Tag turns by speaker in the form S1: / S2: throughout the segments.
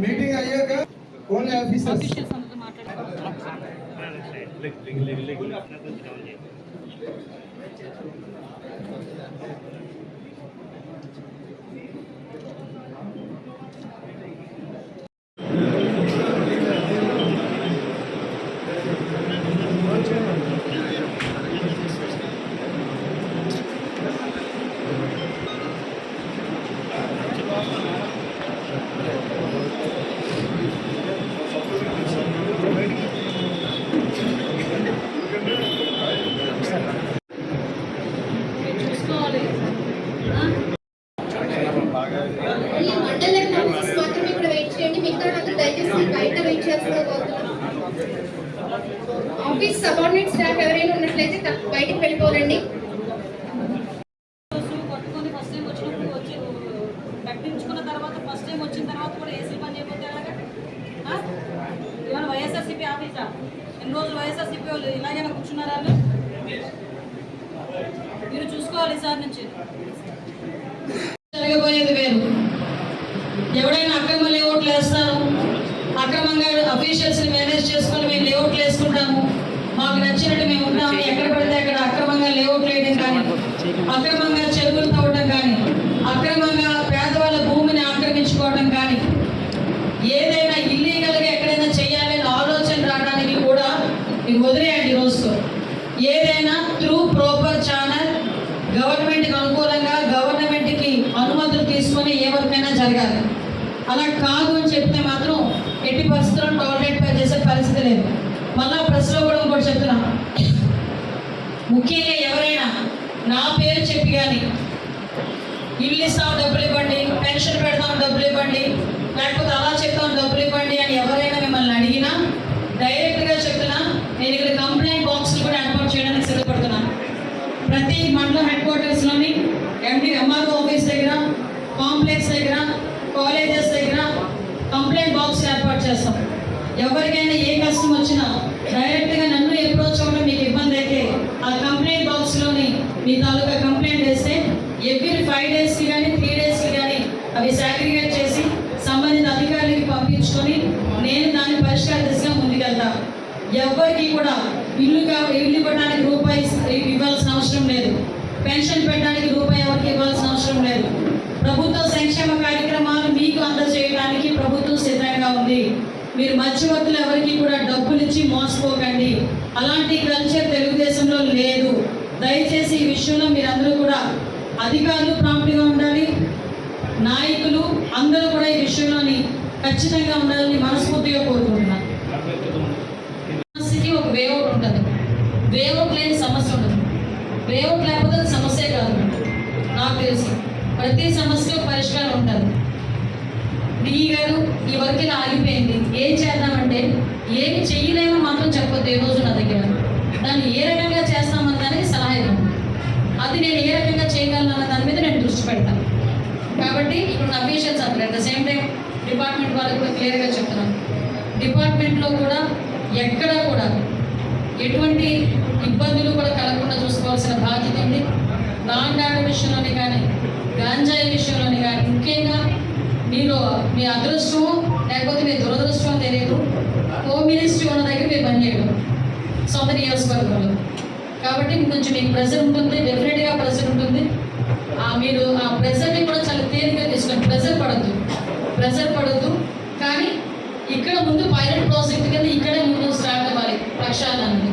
S1: Meeting అయ్యాక only officers
S2: officials అందరితో మాట్లాడారు
S3: ఆఫీస్ సబార్డినేట్ స్టాఫ్ ఎవరైనా ఉన్నట్లయితే బయటికి వెళ్ళిపోవాలండి
S2: రోజు కొట్టుకొని ఫస్ట్ టైం వచ్చినప్పుడు వచ్చి కట్టించుకున్న తర్వాత ఫస్ట్ టైం వచ్చిన తర్వాత కూడా ఏసీ పని చేయకపోతే ఎలాగా? ఆ? ఇవాళ వైఎస్ఆర్సీపీ ఆఫీసా? ఎన్ని రోజులు వైఎస్ఆర్సీపీ వాళ్ళు ఇలాగైనా కూర్చున్నారా? మీరు చూసుకోవాలి ఈసారి నుంచి. జరగబోయేది వేరు. ఎవడైనా అక్రమ లేఅవుట్లు వేస్తారు. అక్రమంగా అఫీషియల్స్ మేనేజ్ చేసుకొని మేము లేఅవుట్లు వేసుకుంటాము. మాకు నచ్చినట్టు మేము ఉంటాము ఎక్కడ పడితే అక్కడ అక్రమంగా లేఅవుట్లు వేయడం కానీ అక్రమంగా చెరువులు తవ్వడం కానీ అక్రమంగా పేదవాళ్ళ భూమిని ఆక్రమించుకోవడం కానీ ఏదైనా ఇల్లీగల్గా ఎక్కడైనా చేయాలని ఆలోచన రావడానికి కూడా మీరు వదిలేయండి ఈ రోజుతో. ఏదైనా త్రూ ప్రాపర్ ఛానల్ గవర్నమెంట్కి అనుకూలంగా గవర్నమెంట్కి అనుమతులు తీసుకొని ఏ వరకైనా జరగాలి. అలా కాదు అని చెప్తే మాత్రం ఎట్టి పరిస్థితుల్లో టాయిలెట్ పై చేసే పరిస్థితి లేదు మళ్ళా ప్రెస్లో కూడా ఇంకోటి చెప్తున్నా ముఖ్యంగా ఎవరైనా నా పేరు చెప్పి కానీ ఇల్లు ఇస్తాం డబ్బులు ఇవ్వండి పెన్షన్ పెడతాం డబ్బులు ఇవ్వండి లేకపోతే అలా చెప్తాం డబ్బులు ఇవ్వండి అని ఎవరైనా మిమ్మల్ని అడిగినా డైరెక్ట్గా చెప్తున్నా నేను ఇక్కడ కంప్లైంట్ బాక్స్లు కూడా ఏర్పాటు చేయడానికి సిద్ధపడుతున్నాను. ప్రతి మండలం హెడ్ క్వార్టర్స్లోని ఎండి ఎంఆర్ఓ ఆఫీస్ దగ్గర కాంప్లెక్స్ దగ్గర కాలేజెస్ దగ్గర కంప్లైంట్ బాక్స్ ఏర్పాటు చేస్తాం. ఎవరికైనా ఏ కష్టం వచ్చినా డైరెక్ట్గా నన్ను ఎప్పుడో అవ్వడం మీకు ఇబ్బంది అయితే ఆ కంప్లైంట్ బాక్స్లోని మీ తాలూకా కంప్లైంట్ వేస్తే ఎవ్రీ ఫైవ్ డేస్కి కానీ త్రీ డేస్కి కానీ అవి సాగ్రిగేట్ చేసి సంబంధిత అధికారులకి పంపించుకొని నేను దాన్ని పరిష్కార దిశగా ముందుకెళ్తాను ఎవరికి కూడా ఇల్లు ఇల్లు ఇవ్వడానికి రూపాయి ఇవ్వాల్సిన అవసరం లేదు. పెన్షన్ పెట్టడానికి రూపాయి ఎవరికి ఇవ్వాల్సిన అవసరం లేదు. ప్రభుత్వ సంక్షేమ కార్యక్రమాలు మీకు అందజేయడానికి ప్రభుత్వం సిద్ధంగా ఉంది. మీరు మధ్యవర్తులు ఎవరికి కూడా డబ్బులు ఇచ్చి మోసపోకండి. అలాంటి కల్చర్ తెలుగుదేశంలో లేదు. దయచేసి ఈ విషయంలో మీరందరూ కూడా అధికారులు ప్రాంప్ట్గా ఉండాలి. నాయకులు అందరూ కూడా ఈ విషయంలోని ఖచ్చితంగా ఉండాలని మనస్ఫూర్తిగా కోరుకుంటున్నాను. సమస్యకి ఒక వేఅవుట్ ఉంటుంది. వేఅవుట్ లేని సమస్య ఉండదు. వేఅవుట్ లేకపోతే సమస్య కాదు. నాకు తెలుసు. ప్రతి సమస్యకు పరిష్కారం ఉంటుంది. డీ గారు ఈ వర్క్ ఇలా ఆగిపోయింది. ఏం చేద్దామంటే ఏమి చెయ్యలేమో మాత్రం చెప్పొద్దు. ఏ రోజు నా దగ్గర దాన్ని ఏ రకంగా చేస్తామన్న దానికి సలహా ఇవ్వండి అది నేను ఏ రకంగా చేయగలను అన్న దాని మీద నేను దృష్టి పెడతాను కాబట్టి ఇప్పుడు అఫీషియల్స్ అంటారు at the same time department వాళ్ళకి కూడా క్లియర్గా చెప్తున్నాను. డిపార్ట్మెంట్లో కూడా ఎక్కడ కూడా ఎటువంటి ఇబ్బందులు కూడా కలగకుండా చూసుకోవాల్సిన బాధ్యత ఉంది. నాన్ విషయంలోని కానీ గాంజాయి విషయంలోని కానీ ముఖ్యంగా మీరు మీ అదృష్టం లేకపోతే మీ దురదృష్టం తెలియదు. హోమ్ మినిస్ట్రీ ఉన్న దగ్గర మీరు పనిచేయడం సొంత నియోజకవర్గంలో కాబట్టి కొంచెం మీకు ప్రెజర్ ఉంటుంది డెఫినెట్గా ప్రెజర్ ఉంటుంది. మీరు ఆ ప్రెషర్ని కూడా చాలా తేలిగ్గా తీసుకోండి. ప్రెషర్ పడద్దు. ప్రెషర్ పడద్దు. కానీ ఇక్కడ ముందు పైలట్ ప్రాజెక్ట్ కింద ఇక్కడే ముందు స్టార్ట్ అవ్వాలి. ప్రక్షాళన అనేది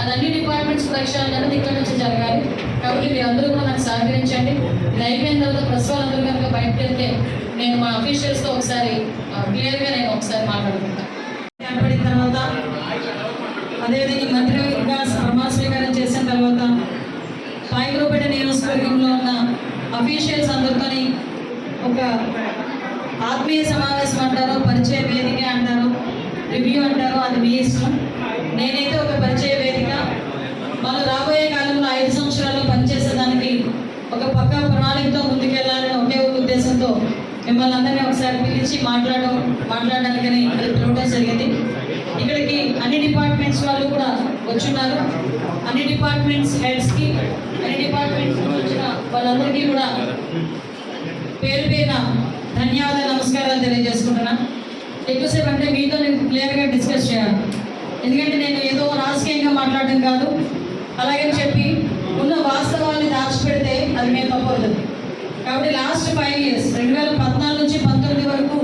S2: అది అన్ని డిపార్ట్మెంట్స్ ప్రక్షాళన అనేది ఇక్కడ నుంచి జరగాలి. కాబట్టి మీరు అందరూ కూడా నాకు సహకరించండి. ఇది అయిపోయిన తర్వాత ప్రెస్ వాళ్ళందరూ కనుక బయటకు వెళ్తే నేను మా అఫీషియల్స్తో ఒకసారి క్లియర్గా నేను ఒకసారి మాట్లాడుకుంటాను ఏర్పడిన తర్వాత అదేవిధంగా మంత్రి ప్రమాణ స్వీకారం పాయకురపేట నియోజకవర్గంలో ఉన్న అఫీషియల్స్ అందరితోని ఒక ఆత్మీయ సమావేశం అంటారు పరిచయ వేదిక అంటారు రివ్యూ అంటారు అది మీ ఇష్టం. నేనైతే ఒక పరిచయ వేదిక. మనం రాబోయే కాలంలో ఐదు సంవత్సరాలు పనిచేసేదానికి ఒక పక్క ప్రణాళికతో ముందుకెళ్ళాలని ఒకే ఒక ఉద్దేశంతో మిమ్మల్ని అందరినీ ఒకసారి పిలిచి మాట్లాడడం మాట్లాడడానికని ఇక్కడ పిలవడం జరిగింది. ఇక్కడికి అన్ని డిపార్ట్మెంట్స్ వాళ్ళు కూడా వచ్చున్నారు అన్ని డిపార్ట్మెంట్స్ హెడ్స్కి అన్ని డిపార్ట్మెంట్స్ వచ్చిన వాళ్ళందరికీ కూడా పేరు పేరున ధన్యవాదాలు నమస్కారాలు తెలియజేసుకుంటున్నా. ఎక్కువసేపు అంటే మీతో నేను క్లియర్గా డిస్కస్ చేయాలి. ఎందుకంటే నేను ఏదో రాజకీయంగా మాట్లాడడం కాదు. అలాగని చెప్పి ఉన్న వాస్తవాన్ని దాచిపెడితే అది మేము తప్పవుతుంది కాబట్టి లాస్ట్ ఫైవ్ ఇయర్స్ రెండు వేల పద్నాలుగు నుంచి పంతొమ్మిది వరకు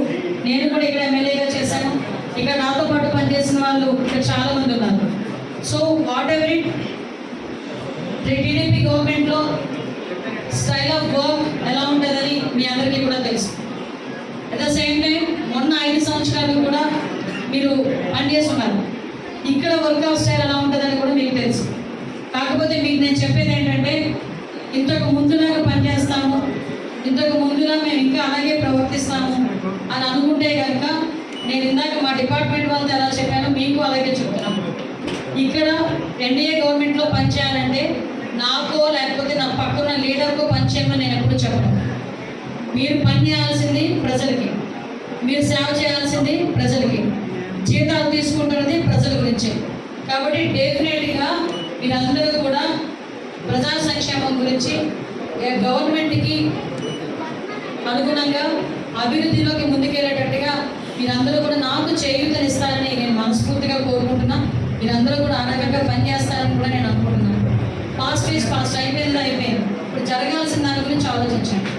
S2: నేను కూడా ఇక్కడ ఎమ్మెల్యేగా చేశాను ఇక్కడ నాతో పాటు పనిచేసిన వాళ్ళు ఇక్కడ చాలా మంది ఉన్నారు so whatever it TDP గవర్నమెంట్లో స్టైల్ ఆఫ్ వర్క్ ఎలా ఉంటుందని మీ అందరికీ కూడా తెలుసు. అట్ ద సేమ్ టైం మొన్న ఐదు సంవత్సరాలు కూడా మీరు పనిచేస్తున్నారు. ఇక్కడ వర్క్ అవుట్ స్టైల్ ఎలా ఉంటుందని కూడా మీకు తెలుసు. కాకపోతే మీకు నేను చెప్పేది ఏంటంటే ఇంతకు ముందులాగా పనిచేస్తాము ఇంతకు ముందులా మేము ఇంకా అలాగే ప్రవర్తిస్తాము అని అనుకుంటే కనుక నేను ఇందాక మా డిపార్ట్మెంట్ వాళ్ళతో ఎలా చెప్పానో మీకు అలాగే చెప్తున్నాను. ఇక్కడ ఎన్డీఏ గవర్నమెంట్లో పనిచేయాలంటే నాకో లేకపోతే నా పక్కన లీడర్కో పనిచేయమని నేను ఎప్పుడు చెప్పను. మీరు పని చేయాల్సింది ప్రజలకి. మీరు సేవ చేయాల్సింది ప్రజలకి. జీతాలు తీసుకుంటున్నది ప్రజల గురించే. కాబట్టి డెఫినెట్గా మీరందరూ కూడా ప్రజా సంక్షేమం గురించి గవర్నమెంట్కి అనుగుణంగా అభివృద్ధిలోకి ముందుకెళ్ళేటట్టు మీరందరూ కూడా ఆ రకంగా పనిచేస్తారని కూడా నేను అనుకుంటున్నాను. పాస్ట్ ఈజ్ పాస్ట్ అయిపోయింది అయిపోయింది? ఇప్పుడు జరగాల్సిన దాని గురించి ఆలోచించండి.